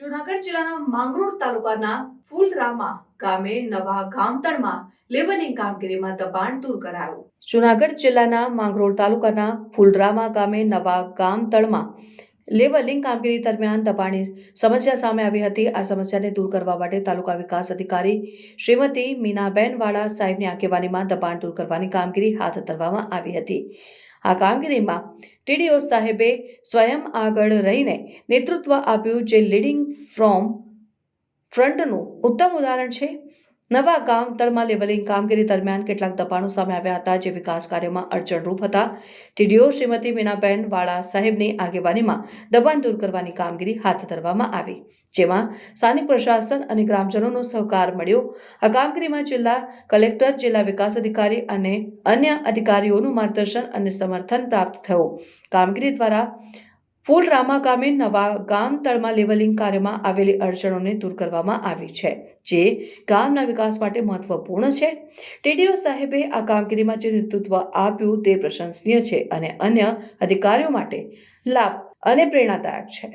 જૂનાગઢ જિલ્લાના માંગરોળ તાલુકાના ફૂલરામા ગામે નવા ગામતળમાં લેવલિંગ કામગીરીમાં દબાણ દૂર કરાયું. જુનાગઢ જિલ્લાના માંગરોળ તાલુકાના ફૂલરામા ગામે નવા ગામતળમાં લેવલિંગ કામગીરી દરમિયાન દબાણની સમસ્યા સામે આવી હતી. આ સમસ્યાને દૂર કરવા માટે તાલુકા વિકાસ અધિકારી શ્રીમતી મીનાબેન વાળા સાહેબની આગેવાનીમાં દબાણ દૂર કરવાની કામગીરી હાથ ધરવામાં આવી હતી. આ કામગીરીમાં ટીડીઓ સાહેબે સ્વયં આગળ રહીને નેતૃત્વ આપ્યું, જે લીડિંગ ફ્રોમ ફ્રન્ટનું ઉત્તમ ઉદાહરણ છે. નવા ગામ તળમાં લેવલિંગ કામગીરી દરમિયાન કેટલાક દબાણો સામે આવ્યા હતા જે વિકાસ કાર્યમાં અડચણરૂપ હતા. ટીડીઓ શ્રીમતી મીનાબેન વાળા સાહેબની આગેવાનીમાં દબાણ દૂર કરવાની કામગીરી હાથ ધરવામાં આવી, જેમાં સ્થાનિક પ્રશાસન અને ગ્રામજનોનો સહકાર મળ્યો. આ કામગીરીમાં જિલ્લા કલેક્ટર, જિલ્લા વિકાસ અધિકારી અને અન્ય અધિકારીઓનું માર્ગદર્શન અને સમર્થન પ્રાપ્ત થયું. કામગીરી દ્વારા ફૂલરામા ગામે નવા ગામ તળમાં લેવલિંગ કાર્યમાં આવેલી અડચણોને દૂર કરવામાં આવી છે, જે ગામના વિકાસ માટે મહત્વપૂર્ણ છે. ટીડીઓ સાહેબે આ કામગીરીમાં જે નેતૃત્વ આપ્યું તે પ્રશંસનીય છે અને અન્ય અધિકારીઓ માટે લાભ અને પ્રેરણાદાયક છે.